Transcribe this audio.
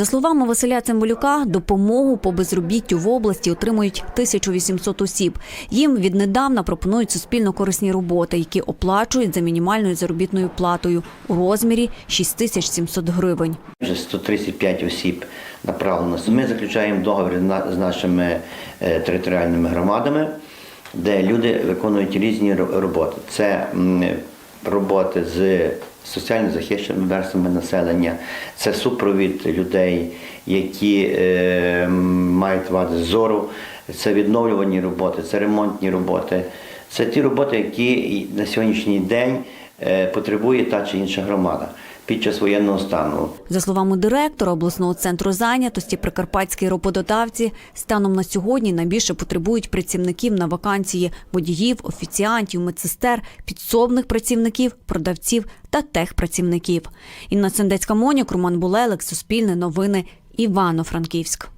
За словами Василя Цимбалюка, допомогу по безробіттю в області отримують 1800 осіб. Їм віднедавна пропонують суспільно корисні роботи, які оплачують за мінімальною заробітною платою у розмірі 6700 гривень. Вже 135 осіб направлено. Ми заключаємо договір з нашими е, територіальними громадами, де люди виконують різні роботи. Це роботи з соціально захищеними верствами населення, це супровід людей, які е, мають вади зору, це відновлювані роботи, це ремонтні роботи. Це ті роботи, які на сьогоднішній день е, потребує та чи інша громада під час воєнного стану. За словами директора обласного центру зайнятості, прикарпатські роботодавці станом на сьогодні найбільше потребують працівників на вакансії водіїв, офіціантів, медсестер, підсобних працівників, продавців та техпрацівників. Інна Сендецька Монік, Роман Булелик, Суспільне новини, Івано-Франківськ.